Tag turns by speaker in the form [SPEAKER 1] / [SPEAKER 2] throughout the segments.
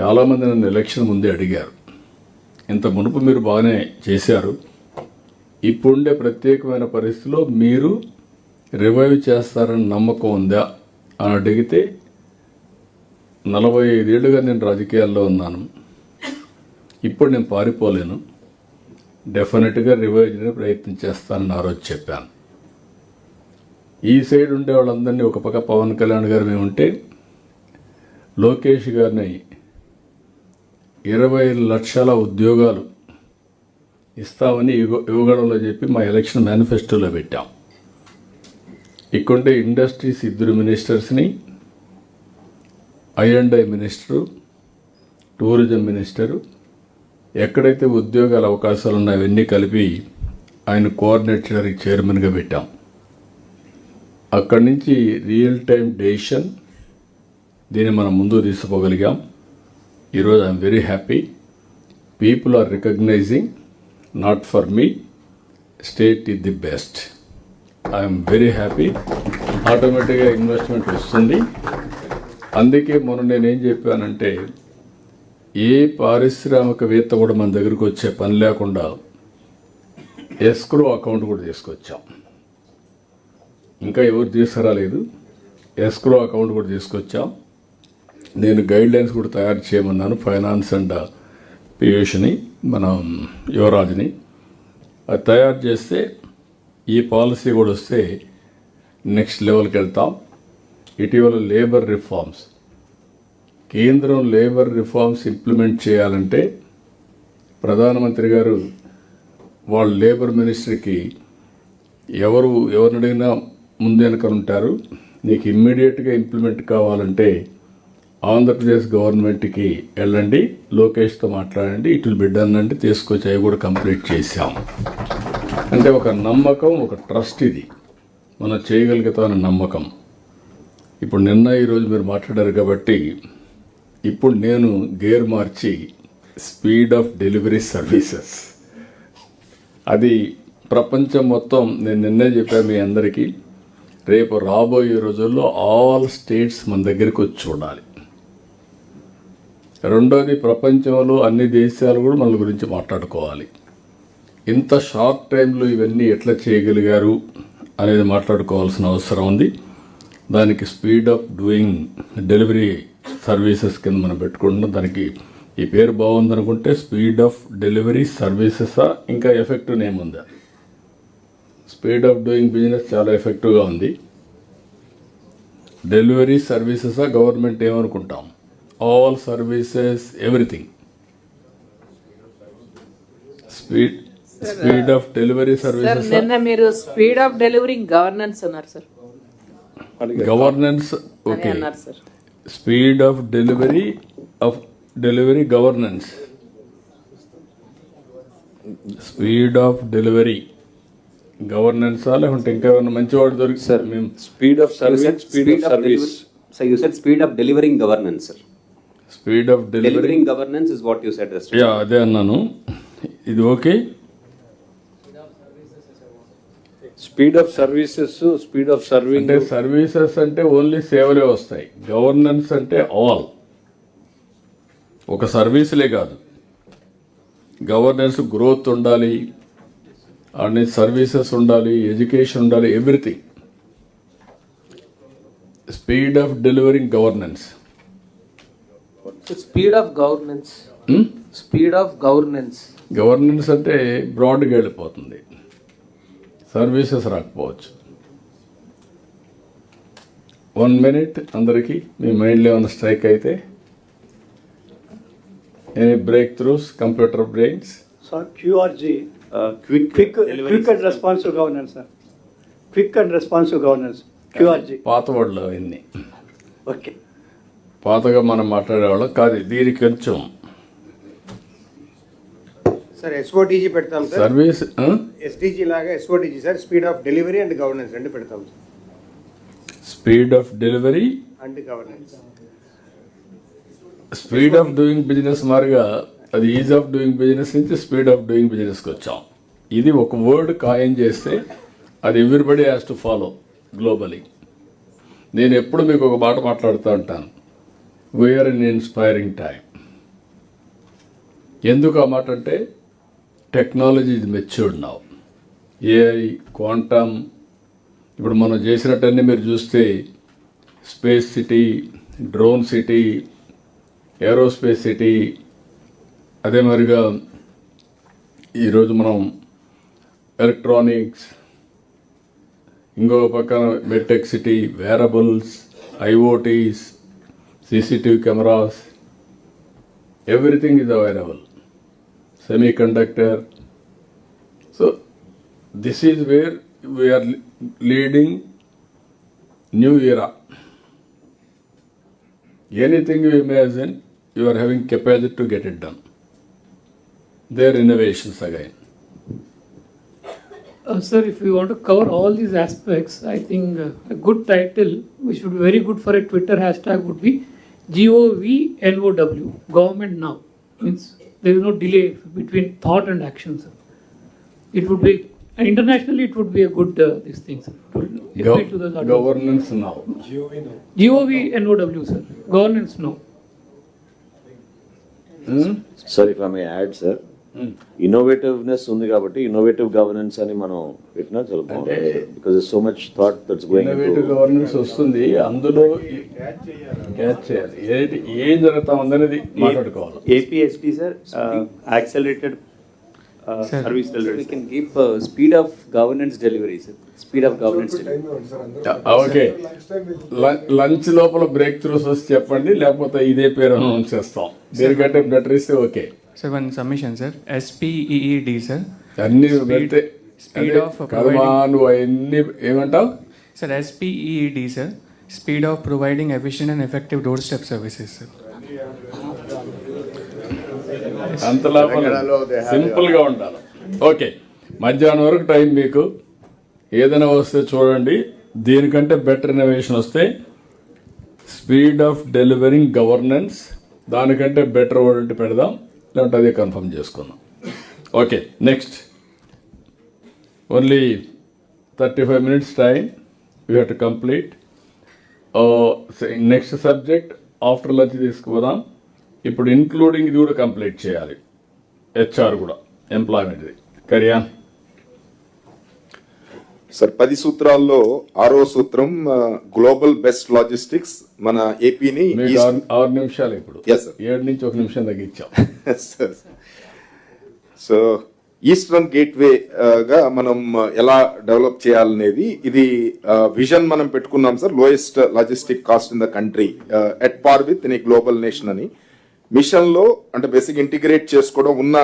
[SPEAKER 1] చాలామంది నన్ను ఎలక్షన్ ముందే అడిగారు. ఇంత మునుపు మీరు బాగానే చేశారు. ఇప్పుడుండే ప్రత్యేకమైన పరిస్థితిలో మీరు రివైవ్ చేస్తారని నమ్మకం ఉందా? అని అడిగితే నలభై ఐదేళ్ళుగా నేను రాజకీయాల్లో ఉన్నాను. ఇప్పుడు నేను పారిపోలేను. డెఫినెట్గా రివైవ్ చేయడానికి ప్రయత్నం చేస్తానని ఆ రోజు చెప్పాను. ఈ సైడ్ ఉండే వాళ్ళందరినీ ఒక పక్క పవన్ కళ్యాణ్ గారు మేము ఉంటే లోకేష్ గారిని ఇరవై లక్షల ఉద్యోగాలు ఇస్తామని యుగ- యువగడంలో చెప్పి మా ఎలక్షన్ మేనిఫెస్టోలో పెట్టాం. ఇక్కడే ఇండస్ట్రీస్ ఇద్దరు మినిస్టర్స్ని I and I minister tourism minister ఎక్కడైతే ఉద్యోగాల అవకాశాలు ఉన్నాయో అవన్నీ కలిపి ఆయన కోఆర్డినేటర్కి చైర్మన్గా పెట్టాం. అక్కడి నుంచి రియల్ టైం డెసిషన్ దీన్ని మనం ముందుకు తీసుకోగలిగాం. ఈరోజు I'm very happy. People are recognising not for me state is the best I'm very happy. ఆటోమేటిక్గా ఇన్వెస్ట్మెంట్ వస్తుంది. అందుకే మొన్న నేనేం చెప్పానంటే ఏ పారిశ్రామికవేత్త కూడా మన దగ్గరికి వచ్చే పని లేకుండా ఎస్క్రో అకౌంట్ కూడా తీసుకొచ్చాం. ఇంకా ఎవరు తీసుకురాలేదు? ఎస్క్రో అకౌంట్ కూడా తీసుకొచ్చాం. నేను గైడ్ లైన్స్ కూడా తయారు చేయమన్నాను. ఫైనాన్స్ అండ్ పీయూష్ని uh, మన యువరాజ్ని. అది తయారు చేస్తే ఈ పాలసీ కూడా వస్తే నెక్స్ట్ లెవెల్కి వెళ్తాం. ఇటీవల లేబర్ రిఫార్మ్స్ కేంద్రం లేబర్ రిఫార్మ్స్ ఇంప్లిమెంట్ చేయాలంటే ప్రధానమంత్రి గారు వాళ్ళ లేబర్ మినిస్టర్కి ఎవరు ఎవరినడిగినా ముందు ఉంటారు. నీకు ఇమ్మీడియట్గా ఇంప్లిమెంట్ కావాలంటే ఆంధ్రప్రదేశ్ గవర్నమెంట్కి వెళ్ళండి లోకేష్తో మాట్లాడండి ఇటు బిడ్డనండి తీసుకొచ్చి అవి కూడా కంప్లీట్ చేశాం. అంటే ఒక నమ్మకం ఒక ట్రస్ట్ ఇది. మనం చేయగలుగుతామని నమ్మకం. ఇప్పుడు నిన్న ఈరోజు మీరు మాట్లాడారు కాబట్టి ఇప్పుడు నేను గేర్ మార్చి స్పీడ్ ఆఫ్ డెలివరీ సర్వీసెస్. అది ప్రపంచం మొత్తం నేను నిన్నే చెప్పాను మీ అందరికీ రేపు రాబోయే రోజుల్లో ఆల్ స్టేట్స్ మన దగ్గరికి వచ్చి చూడాలి. రెండోది ప్రపంచంలో అన్ని దేశాలు కూడా మన గురించి మాట్లాడుకోవాలి. ఇంత షార్ట్ టైంలో ఇవన్నీ ఎట్లా చేయగలిగారు అనేది మాట్లాడుకోవాల్సిన అవసరం ఉంది. దానికి speed of doing delivery services కింద మనం పెట్టుకుంటున్నాం. దానికి ఈ పేరు బాగుందనుకుంటే స్పీడ్ ఆఫ్ డెలివరీ సర్వీసెసా ఇంకా ఎఫెక్టివ్ నేమ్ ఉందా. స్పీడ్ ఆఫ్ డూయింగ్ బిజినెస్ చాలా ఎఫెక్టివ్గా ఉంది. డెలివరీ సర్వీసెసా గవర్నమెంట్ ఏమనుకుంటాం? All services everything speed speed of delivery
[SPEAKER 2] sir
[SPEAKER 1] services
[SPEAKER 2] నిన్న మీరు స్పీడ్ ఆఫ్ డెలివరింగ్ గవర్నెన్స్ అన్నారు సార్
[SPEAKER 1] గవర్నెన్స్
[SPEAKER 2] అని
[SPEAKER 1] ఓకే
[SPEAKER 2] అన్నారు sir
[SPEAKER 1] speed of delivery of delivery governance speed of delivery గవర్నెన్సా లేకుంటే ఇంకా ఏమైనా మంచి వాడు దొరికి సార్ మేము
[SPEAKER 3] Speed of
[SPEAKER 4] You said
[SPEAKER 3] service, speed of service.
[SPEAKER 4] deliver- So you said speed of delivering governance, sir.
[SPEAKER 1] Speed of delivery
[SPEAKER 4] Delivering governance is what you said yesterday.
[SPEAKER 1] Yeah అదే అన్నాను. ఇది okay?
[SPEAKER 3] Speed of services, speed of serving.
[SPEAKER 1] అంటే services అంటే only సేవలే వస్తాయి. Governance అంటే all ఒక సర్వీసులే కాదు. గవర్నెన్స్ గ్రోత్ ఉండాలి. అన్ని సర్వీసెస్ ఉండాలి ఎడ్యుకేషన్ ఉండాలి everything speed of delivering governance
[SPEAKER 5] speed of governance speed of governance
[SPEAKER 1] governance అంటే బ్రాడ్గా వెళ్ళిపోతుంది. సర్వీసెస్ రాకపోవచ్చు. వన్ మినిట్ అందరికీ మీ మైండ్లో ఏమైనా స్ట్రైక్ అయితే any breakthroughs computer brains
[SPEAKER 4] Uh, quick,
[SPEAKER 6] quick,
[SPEAKER 4] delivery
[SPEAKER 6] quick and responsive governance, sir. Quick and responsive governance, QRG.
[SPEAKER 1] పాత వర్డ్లు అవన్నీ.
[SPEAKER 6] Okay.
[SPEAKER 1] పాతగా మనం మాట్లాడేవాళ్ళం. కాదు దీనికి కొంచెం
[SPEAKER 7] సార్ ఎస్ఓటీజీ పెడతాం సార్.
[SPEAKER 1] సర్వీస్
[SPEAKER 7] ఎస్టీజీ లాగా SOTG sir speed of delivery and governance రెండు పెడతాం sir.
[SPEAKER 1] Speed of delivery
[SPEAKER 7] and governance.
[SPEAKER 1] Speed of doing business మారుగా అది ఈజ్ ఆఫ్ డూయింగ్ బిజినెస్ నుంచి స్పీడ్ ఆఫ్ డూయింగ్ బిజినెస్కి వచ్చాం. ఇది ఒక వర్డ్ ఖాయం చేస్తే అది everybody has to follow globally. నేను ఎప్పుడు మీకు ఒక మాట మాట్లాడుతూ ఉంటాను. వేర్ ఇన్ ఇన్స్పైరింగ్ టైం ఎందుకు ఆ మాట అంటే టెక్నాలజీ ఇది మెచ్యూర్డ్ నౌ ఏఐ క్వాంటమ్ ఇప్పుడు మనం చేసినట్టన్నీ మీరు చూస్తే space city drone city aerospace city అదే మరిగా ఈరోజు మనం ఎలక్ట్రానిక్స్ ఇంకో పక్కన medtech city wearables IOTs CCTV cameras, everything is available. Semiconductor. So, this is where we are leading new era. Anything you imagine, you are having capacity to get it done. Their innovations again.
[SPEAKER 8] Uh, sir, if we want to cover all these aspects, I think uh, a good title, which would be very good for a Twitter hashtag, would be G O V N O W, government now. Means there is no delay between thought and action, sir. It would be, internationally, it would be a good, uh, this thing, sir. to to the governance
[SPEAKER 1] now. G
[SPEAKER 8] O V N O W, sir. Governance now.
[SPEAKER 9] Hmm? Sorry if I may add, sir. ఇన్నోవేటివ్నెస్ ఉంది కాబట్టి innovative governance అని మనం పెట్టినా చాలా బాగుంటుంది. Because so much thought that's going
[SPEAKER 1] innovative governance వస్తుంది. అందులో క్యాచ్ చేయాలి. ఏంటి ఏం జరుగుతా ఉందనేది మాట్లాడుకోవాలి.
[SPEAKER 4] Keep uh, speed of governance delivery, sir. Speed of governance delivery.
[SPEAKER 1] Okay lunch లోపల బ్రేక్ త్రూస్ వస్తే చెప్పండి లేకపోతే ఇదే పేరు అనౌన్స్ చేస్తాం. దీనికంటే బెటర్ ఇస్తే okay
[SPEAKER 10] Sir, one submission, sir. SPEED, sir.
[SPEAKER 1] అన్ని పెడితే అదే
[SPEAKER 10] of
[SPEAKER 1] కదమా నువ్వు అవన్నీ ఏమంటావు
[SPEAKER 10] Sir, SPEED, sir. Speed of providing efficient and effective doorstep services, sir.
[SPEAKER 1] అంత లోపల సింపుల్గా ఉండాలి ఓకే మధ్యాహ్నం వరకు టైం మీకు ఏదైనా వస్తే చూడండి దీనికంటే బెటర్ ఇన్నోవేషన్ వస్తే స్పీడ్ ఆఫ్ డెలివరింగ్ గవర్నెన్స్ దానికంటే బెటర్ వర్డ్ పెడదాం లేదంటే అదే కన్ఫర్మ్ చేసుకుందాం. Okay next. Only thirty five minutes time you have to complete next subject after lunch తీసుకుపోదాం. ఇప్పుడు ఇంక్లూడింగ్ ఇది కూడా కంప్లీట్ చేయాలి. హెచ్ఆర్ కూడా ఎంప్లాయ్మెంట్ది కరియా
[SPEAKER 11] సార్ పది సూత్రాల్లో ఆరో సూత్రం గ్లోబల్ బెస్ట్ లాజిస్టిక్స్ మన ఏపీని
[SPEAKER 1] ఆరు నిమిషాలు ఇప్పుడు. ఏడు నుంచి ఒక నిమిషం తగ్గించాం
[SPEAKER 11] సో ఈస్టర్న్ గేట్వే గా మనం ఎలా డెవలప్ చేయాలనేది ఇది విజన్ మనం పెట్టుకున్నాం sir lowest logistic cost in the country at par with in global nation అని. మిషన్లో అంటే బేసిక్ ఇంటిగ్రేట్ చేసుకోవడం ఉన్న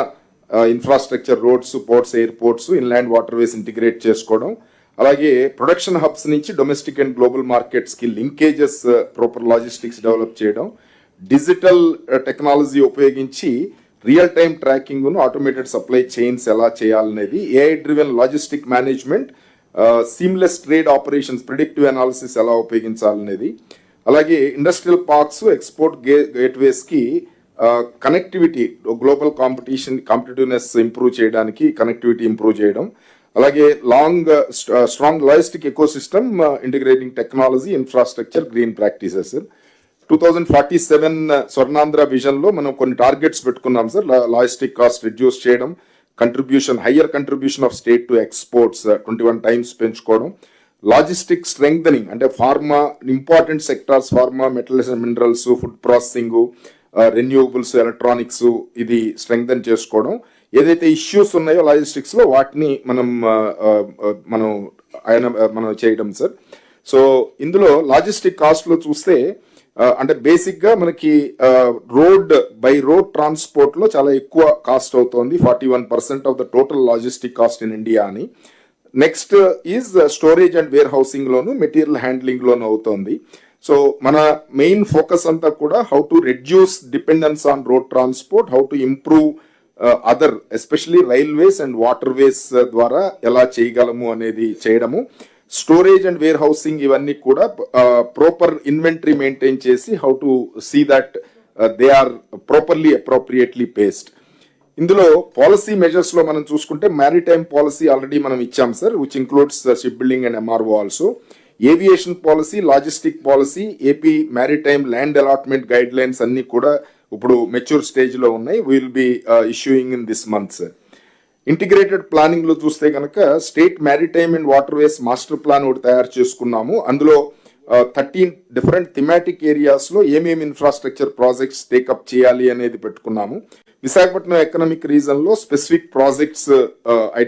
[SPEAKER 11] infrastructure roads ports airports inland waterways integrate చేసుకోవడం అలాగే ప్రొడక్షన్ హబ్స్ నుంచి డొమెస్టిక్ అండ్ గ్లోబల్ మార్కెట్స్కి లింకేజెస్ ప్రాపర్ లాజిస్టిక్స్ డెవలప్ చేయడం డిజిటల్ uh, టెక్నాలజీ ఉపయోగించి రియల్ టైమ్ ట్రాకింగ్ను ఆటోమేటెడ్ సప్లై చైన్స్ ఎలా చేయాలనేది AI driven logistic management seamless trade operations predictive analysis ఎలా ఉపయోగించాలనేది. అలాగే ఇండస్ట్రియల్ పార్క్స్ ఎక్స్పోర్ట్ గే గేట్వేస్కి connectivity global competition competitiveness improve చేయడానికి కనెక్టివిటీ ఇంప్రూవ్ చేయడం. అలాగే long strong logistic ecosystem integrating technology infrastructure green practices two thousand forty seven Swarnandhra విజన్లో మనం కొన్ని targets పెట్టుకున్నాం సార్ లాజిస్టిక్ కాస్ట్ రిడ్యూస్ చేయడం contribution higher contribution of state to exports twenty one times పెంచుకోవడం. Logistic strengthening అంటే pharma important sectors pharma metals and minerals food processing renewables electronics ఇది strengthen చేసుకోవడం. ఏదైతే issues ఉన్నాయో లాజిస్టిక్స్లో వాటిని మనం మనం ఆయన మనం చేయడం సార్ సో ఇందులో లాజిస్టిక్ కాస్ట్లో చూస్తే అంటే బేసిక్గా మనకి రోడ్ బై రోడ్ ట్రాన్స్పోర్ట్లో చాలా ఎక్కువ కాస్ట్ అవుతోంది. Forty one percent of the total logistic cost in India అని. Next is storage and warehousing loan material handling లోను అవుతోంది. సో మన మెయిన్ ఫోకస్ అంతా కూడా how to reduce dependence on road transport how to improve other especially railways and waterways ద్వారా ఎలా చేయగలము అనేది చేయడము. స్టోరేజ్ అండ్ వేర్ హౌసింగ్ ఇవన్నీ కూడా ప్రాపర్ ఇన్వెంటరీ మెయింటైన్ చేసి how to see that they are properly appropriately paced ఇందులో policy మెజర్స్లో మనం చూసుకుంటే మ్యారిటైమ్ పాలసీ ఆల్రెడీ మనం ఇచ్చాం sir which includes shipbuilding and MRO also aviation policy logistic policy AP maritime land allotment guidelines అన్ని కూడా ఇప్పుడు మెచ్యూర్ స్టేజ్లో ఉన్నాయి. Will be issuing in this month sir integrated ప్లానింగ్లో చూస్తే కనుక state maritime and waterways master plan ఒకటి తయారు చేసుకున్నాము. అందులో థర్టీన్ డిఫరెంట్ థిమాటిక్ ఏరియాస్లో ఏమేమి ఇన్ఫ్రాస్ట్రక్చర్ ప్రాజెక్ట్స్ టేకప్ చేయాలి అనేది పెట్టుకున్నాము. విశాఖపట్నం ఎకనామిక్ రీజన్లో స్పెసిఫిక్ ప్రాజెక్ట్స్ ఐడెంటి